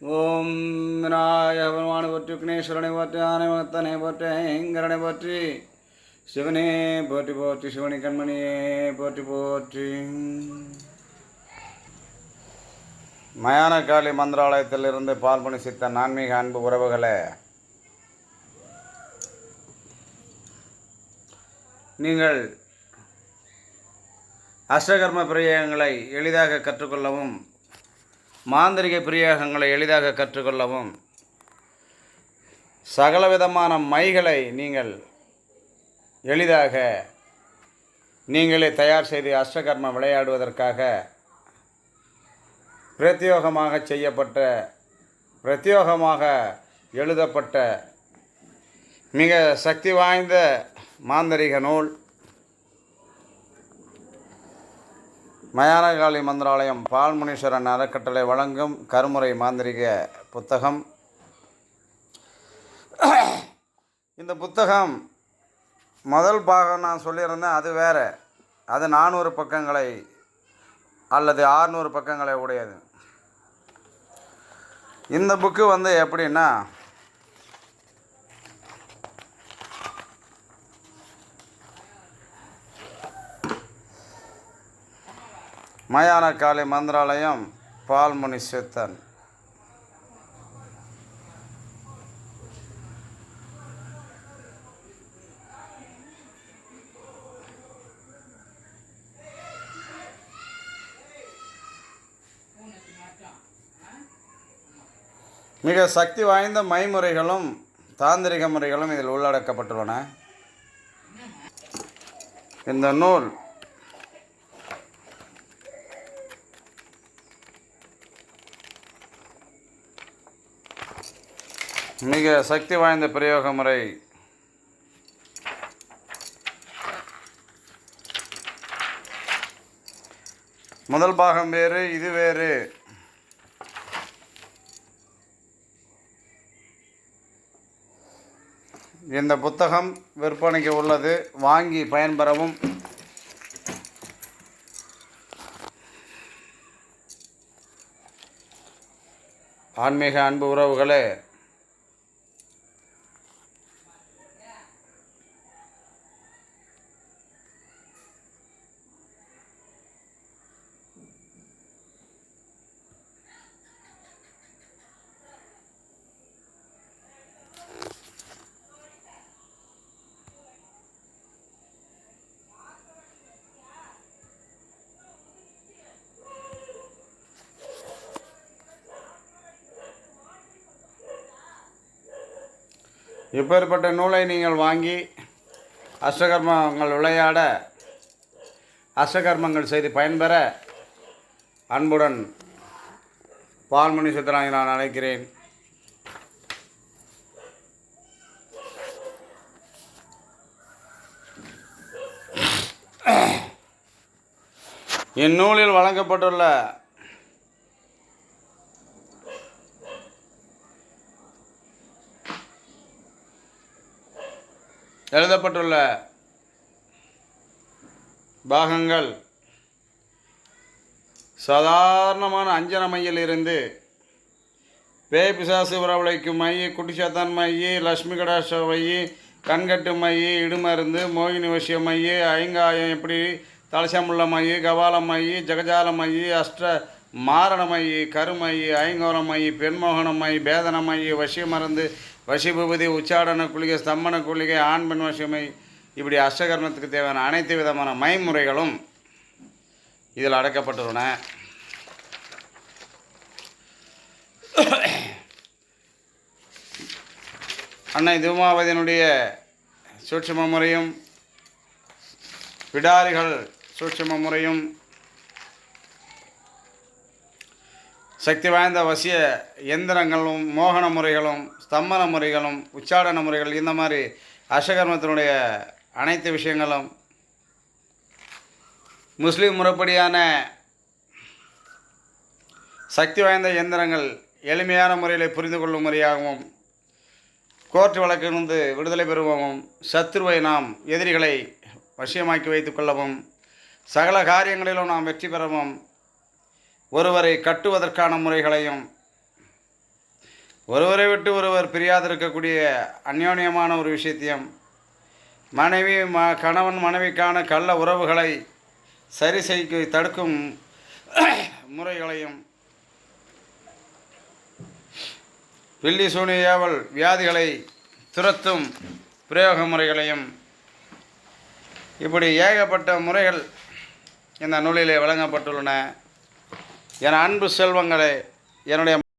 ஓம் விநாய பகவானை போற்றி விக்னேஸ்வரனை போற்றி ஆனை மகத்தனை போற்றி ஐங்கரனை போற்றி சிவனே போற்றி போற்றி சிவனி கண்மணியே போற்றி போற்றி. மயான மந்திராலயத்திலிருந்து பால்மணி சித்த ஆன்மீக அன்பு உறவுகளே நீங்கள் அஷ்டகர்ம பிரயோகங்களை எளிதாக கற்றுக்கொள்ளவும் மாந்திரிக பிரயோகங்களை எளிதாக கற்றுக்கொள்ளவும். சகலவிதமான மைகளை நீங்கள் எளிதாக நீங்களே தயார் செய்து அஷ்டகர்ம விளையாடுவதற்காக பிரத்யோகமாக செய்யப்பட்ட பிரத்யோகமாக எழுதப்பட்ட மிக சக்தி வாய்ந்த மாந்தரிக நூல் மயானகாளி மந்திராலயம் பால்முனீஸ்வரன் அறக்கட்டளை வழங்கும் கருமுறை மாந்திரிக புத்தகம். இந்த புத்தகம் முதல் பாகம் நான் சொல்லியிருந்தேன் அது வேறு. அது நானூறு பக்கங்களை அல்லது ஆறுநூறு பக்கங்களை உடையது. இந்த புக்கு வந்து எப்படின்னா மயான காளி மந்திராலயம் பால்முனி சித்தன். மிக சக்தி வாய்ந்த மைமுறைகளும் தாந்திரிக முறைகளும் இதில் உள்ளடக்கப்பட்டுள்ளன. இந்த நூல் மிக சக்தி வாய்ந்த பிரயோக முறை. முதல் பாகம் வேறு இது வேறு. இந்த புத்தகம் விற்பனைக்கு உள்ளது. வாங்கி பயன்பெறவும். ஆன்மீக அன்பு உறவுகளே இப்பேற்பட்ட நூலை நீங்கள் வாங்கி அஷ்டகர்மங்கள் விளையாட அஷ்டகர்மங்கள் செய்து பயன்பெற அன்புடன் பால்மணி சித்தராங்கி நான் அழைக்கிறேன். இந்நூலில் வழங்கப்பட்டுள்ள எழுதப்பட்டுள்ள பாகங்கள் சாதாரணமான அஞ்சன மையிலிருந்து பேய் பிசாசு உறவுழைக்கும் மைய குட்டிச்சாத்தான் மைய லக்ஷ்மி கடாஷ மைய கண்கட்டு மைய இடுமருந்து மோகினி வசிய மைய ஐங்காயம் எப்படி தலசமுள்ள மைய கபால மைய ஜெகஜால மைய அஷ்ட மாரண மை கருமை ஐங்கோல மை பெண்மோகன மை பேதன மை வசிய மருந்து வசிபூபதி உச்சாடன குளிகை ஸ்தம்பன குளிகை ஆண் பெண் வசியமை இப்படி அஷ்டகர்மத்துக்கு தேவையான அனைத்து விதமான மைமுறைகளும் இதில் அடக்கப்பட்டுள்ளன. அன்னை தூமாவதியினுடைய சூட்சும முறையும் பிடாரிகள் சூட்சும முறையும் சக்தி வாய்ந்த வசிய எந்திரங்களும் மோகன முறைகளும் ஸ்தம்பன முறைகளும் உச்சாடன முறைகள் இந்த மாதிரி அஷ்டகர்மத்தினுடைய அனைத்து விஷயங்களும் முஸ்லீம் முறைப்படியான சக்தி வாய்ந்த இயந்திரங்கள் எளிமையான முறையில் புரிந்து கொள்ளும் முறையாகவும் கோர்ட் வழக்கிலிருந்து விடுதலை பெறுவோமும் சத்ருவை நாம் எதிரிகளை வசியமாக்கி வைத்துக் கொள்ளவும் சகல காரியங்களிலும் நாம் வெற்றி பெறவும் ஒருவரை கட்டுவதற்கான முறைகளையும் ஒருவரை விட்டு ஒருவர் பிரியாதிருக்கக்கூடிய அந்யோன்யமான ஒரு விஷயத்தையும் மனைவி ம கணவன் மனைவிக்கான கள்ள உறவுகளை சரி செய்ய தடுக்கும் முறைகளையும் வில்லி சூனி வியாதிகளை துரத்தும் பிரயோக முறைகளையும் இப்படி ஏகப்பட்ட முறைகள் இந்த நூலிலே வழங்கப்பட்டுள்ளன. என் அன்பு செல்வங்களே என்னுடைய